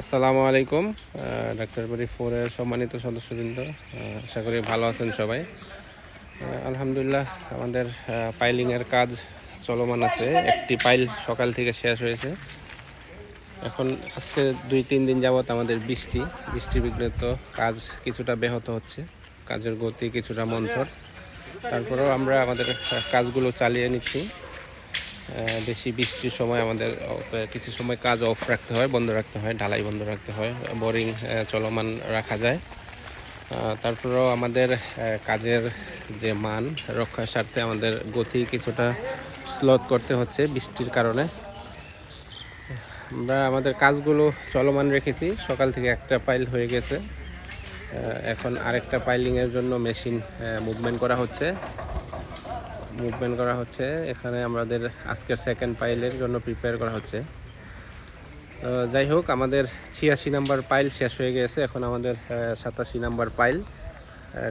আসসালামু আলাইকুম ডাক্তার বাড়ি ফোরের সম্মানিত সদস্যবৃন্দ আশা করি ভালো আছেন সবাই। আলহামদুলিল্লাহ, আমাদের পাইলিংয়ের কাজ চলমান আছে। একটি পাইল সকাল থেকে শেষ হয়েছে। এখন আজকে দুই তিন দিন যাবত আমাদের বৃষ্টি বৃষ্টি বিঘ্নিত কাজ কিছুটা ব্যাহত হচ্ছে। কাজের গতি কিছুটা মন্থর। তারপরেও আমরা আমাদের কাজগুলো চালিয়ে নিচ্ছি। বেশি বৃষ্টির সময় আমাদের কিছু সময় কাজ অফ রাখতে হয়, বন্ধ রাখতে হয়, ঢালাই বন্ধ রাখতে হয় বোরিং চলমান রাখা যায়। তারপরেও আমাদের কাজের যে মান রক্ষার স্বার্থে আমাদের গতি কিছুটা স্লোথ করতে হচ্ছে বৃষ্টির কারণে। আমরা আমাদের কাজগুলো চলমান রেখেছি, সকাল থেকে একটা পাইল হয়ে গেছে। এখন আরেকটা পাইলিংয়ের জন্য মেশিন মুভমেন্ট করা হচ্ছে। মুভমেন্ট করা হচ্ছে। এখানে আমাদের আজকের সেকেন্ড পাইলের জন্য প্রিপেয়ার করা হচ্ছে। যাই হোক, আমাদের ছিয়াশি নাম্বার পাইল শেষ হয়ে গেছে। এখন আমাদের সাতাশি নাম্বার পাইল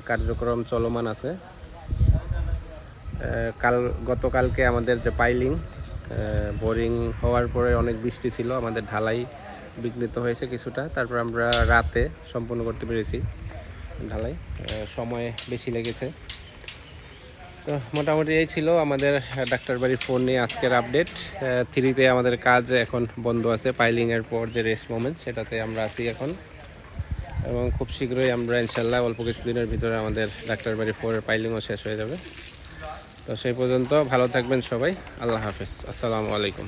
কার্যক্রম চলমান আছে। কাল, গতকালকে আমাদের যে পাইলিং বোরিং হওয়ার পরে অনেক বৃষ্টি ছিল। আমাদের ঢালাই বিঘ্নিত হয়েছে কিছুটা। তারপর আমরা রাতে সম্পূর্ণ করতে পেরেছি ঢালাই। সময় বেশি লেগেছে। তো মোটামুটি এই ছিল আমাদের ডাক্তার বাড়ির ফোন নিয়ে আজকের আপডেট থ্রিতে আমাদের কাজ এখন বন্ধ আছে পাইলিংয়ের পর যে রেস্ট মোমেন্ট সেটাতে আমরা আছি এখন। এবং খুব শীঘ্রই আমরা ইনশাল্লাহ অল্প কিছুদিনের ভিতরে আমাদের ডাক্তার বাড়ি ফোরের পাইলিংও শেষ হয়ে যাবে। তো সেই পর্যন্ত ভালো থাকবেন সবাই। আল্লাহ হাফিজ। আসসালামু আলাইকুম।